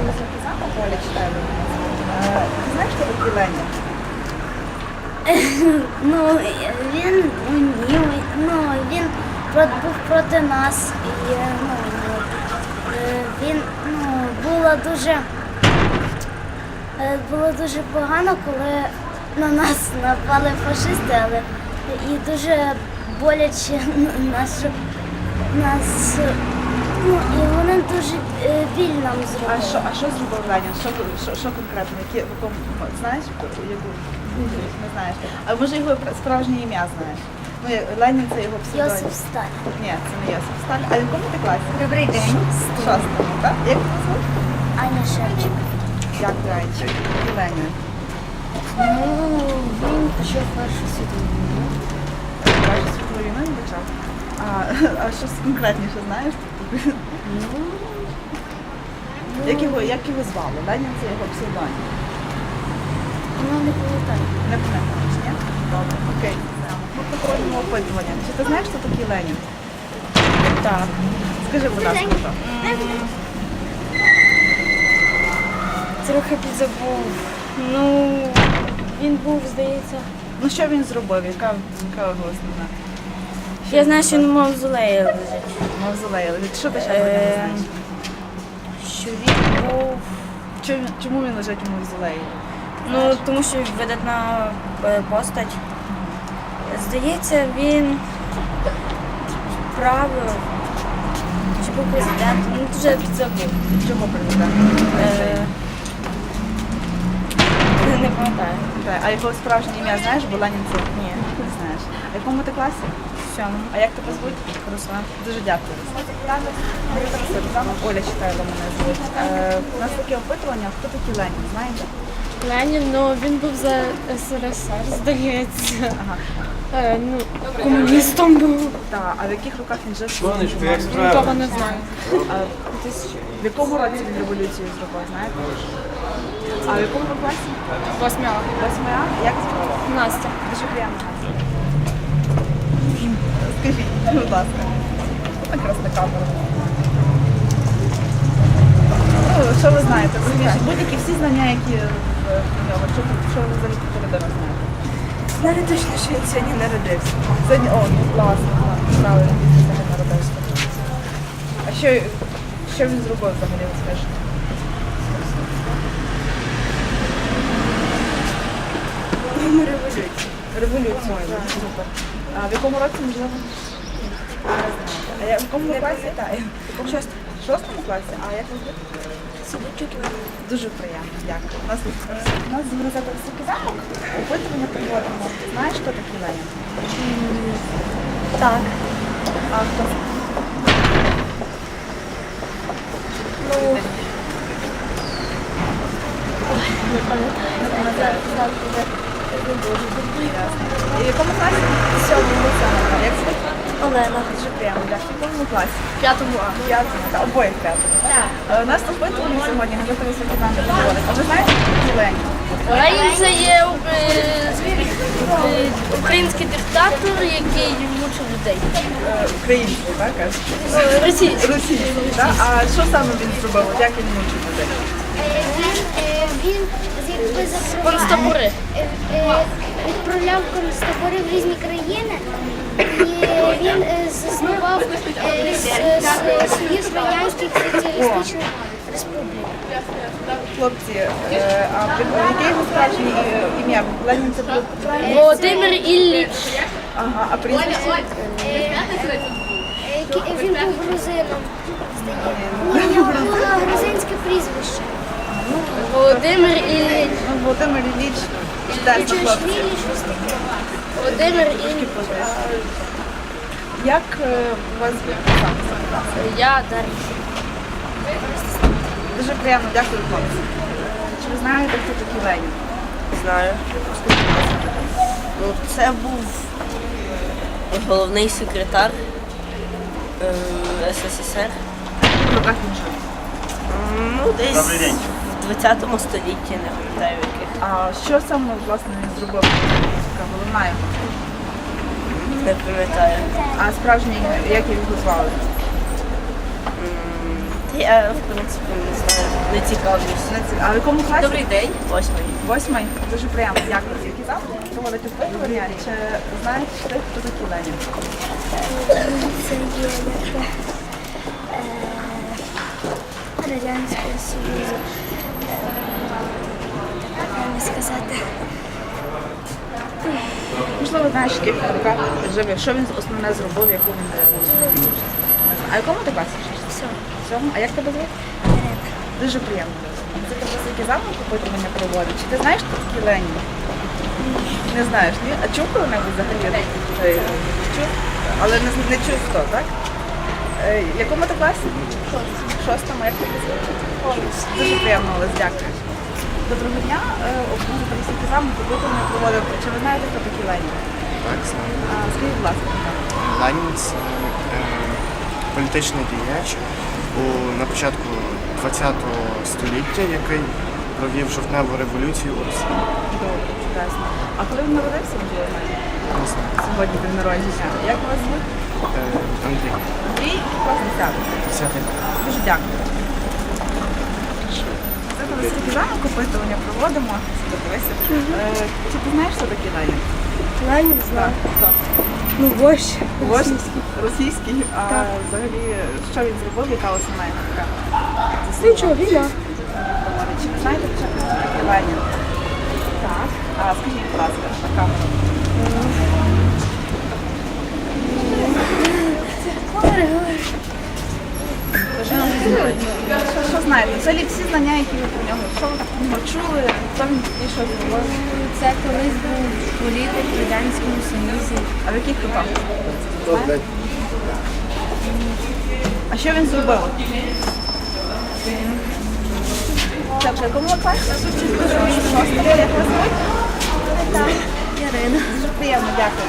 Е, Ти знаєш, хто такий Ленін? Ну, він ні, ну, він був проти нас. І, ну, е, він ну, було дуже е, було дуже погано, коли на нас напали фашисти, але і дуже боляче нас, нас ну, і вони дуже е, біль нам А що, а що зробив Ленін? Що, що, що конкретно? Які, в якому, знаєш, яку? Не знаєш. А може його справжнє ім'я знаєш? Ну, Ленін це його псевдонім. Йосип Сталін. Ні, це не Йосип Сталін. А в якому ти класі? Добрий день. Шостому, так? Як тебе звуть? Аня Шевчик. Як Ленін? І Ленін. Ну, він почав першу світову війну. Першу світову війну. А, щось конкретніше знаєш? Як його, як його звали? Ленін це його псевдонім. Ну, не пам'ятаю. Не пам'ятаєш, ні? Добре, окей. Ми проходимо опитування. Чи ти знаєш, хто такий Ленін? Так. Скажи, будь ласка, хто? Трохи підзабув. Ну, він був, здається. Ну що він зробив? Яка, яка його основна? Я знаю, що він в мавзолеї лежить. Мавзолей. Що ти ще про нього Е, знаєш? Що він був. Чому, чому він лежить у мавзолеї? Ну, тому що видатна е, постать. Здається, він правив. Чи був президентом? Ну, дуже підзабув. Чого президент? Е, Не пам'ятаю. А його справжнє ім'я знаєш, бо Ленін Ні. Не знаєш. А в якому ти класі? В сьомому. А як тебе звуть? Руслан. Дуже дякую. Оля читає до мене звуть. Е, у нас таке опитування, хто такий Ленін, знаєте? Ленін, ну він був за СРСР, здається. Ага. Е, ну, комуністом був. Так, а в яких роках він жив? Сонечко, як Нікого справа? не знаю. А, в якому році він революцію зробив, знаєте? А в якому ви класі? Восьмя. Восьмий А? Як звали? Настя. Дуже приємно. Скажіть, будь ласка. Якраз на камеру. Ну, що ви знаєте? Будь-які всі знання, які в в нього. Що, що ви про людину знаєте? Знаю точно, що він сьогодні народився. Сьогодні, о, ну класно, класно, правильно, він сьогодні народився. А що, що він зробив взагалі, от скажи? Революція. Революцію. Супер. А в якому році можливо? Не знаєте. А я в якому ви класі? Так, в якому шостому класі? А як ви звати? Собачок Дуже приємно, дякую. У нас, у нас з газети «Високий замок» опитування проводимо. Знаєш, хто такий Ленін? Так. А хто? Ну, І в якому класі? Сьомому саме. Як звати? Олена. Дуже приємно, дякую. В якому класі? П'ятому А. П'ятому, так, обоє в п'ятому. Е, У нас опитування сьогодні, газета «Високий замок» проводить. А ви знаєте, Ленін? Ленін це є е, е, український диктатор, який мучив людей. Е, Український, так, кажуть? Російський. Російський, так? А що саме він зробив? От Як він мучив людей? Він, е, е, е, відправляв концтабори в різні країни. Він е, заснував е, Союз Радянських Соціалістичних Республік. Хлопці, е, а яке його справжнє е, ім'я? Володимир Ілліч. Ага, а прізвище? Е, Він був грузином. здається. У нього було грузинське прізвище. Володимир Ілліч. Ну, Володимир Ілліч чудесно хлопці. Володимир Ілліч. Як е, у вас звуть? Я Дар'я. Дуже приємно, дякую хлопці. Чи ви знаєте, хто такий Ленін? Знаю. Ну, це був головний секретар е, СССР. Він жив. Ну, десь в 20 столітті, не пам'ятаю яких. А що саме власне він зробив? Така головна його. Не пам'ятаю. А справжнє ім'я, як його звали? М, я, в принципі, не знаю, не цікавлюсь. Не ці- А в якому класі? Добрий день. Восьмий. Восьмий. Дуже приємно. Дякую. Які завтра проводити опитування? Чи знаєш ти, хто такі Ленін? Це є як е, Радянського Союзу. Е, Як не сказати? Можливо, знаєш, який рука. Що він основне зробив, яку він революцію? Не. А якому ти класі? Сьому? А як тебе звати? Дуже приємно. Це тебе які замок опитування проводить? Чи ти знаєш, хто такий Ленін? Не знаєш, ні? А чув коли-небудь взагалі? Чув? Але не, не чув хто, так? Е, якому ти класі? Шостому. Як тебе звати? Дуже приємно, Олесь, дякую. Доброго дня. Е, Обмову Тарасівки замок опитування проводив. Чи ви знаєте, хто такий Ленін? Так, знаю. А, скажіть, будь ласка. Ленін це е, політичний діяч у, на початку ХХ століття, який провів жовтневу революцію у Росії. Добре, чудесно. А коли він народився, можливо. Не знаю. Сьогодні день народження. Як вас звуть? Е, Андрій, Андрій, клас 10. 10 Дуже дякую. Це коли замок опитування проводимо. Подивися. Е, Чи ти знаєш, що таке Ленін? Ленін Так. Хто? Ну, вождь. Вождь російський. А взагалі, що він зробив, яка основна його така заслуга? Нічого, війна. Чи ви знаєте, що таке Ленін? Так. А скажіть, будь ласка, на камеру. Що, що знаєте? Взагалі всі знання, які ви про нього, що ви про нього чули, хто він такий, що зробив? Це колись був політик в Радянському Союзі. А в яких? Знаєте? А що він зробив? Це в якому класі? Шостий. Як вас звуть? Ярина. Дуже приємно, дякую.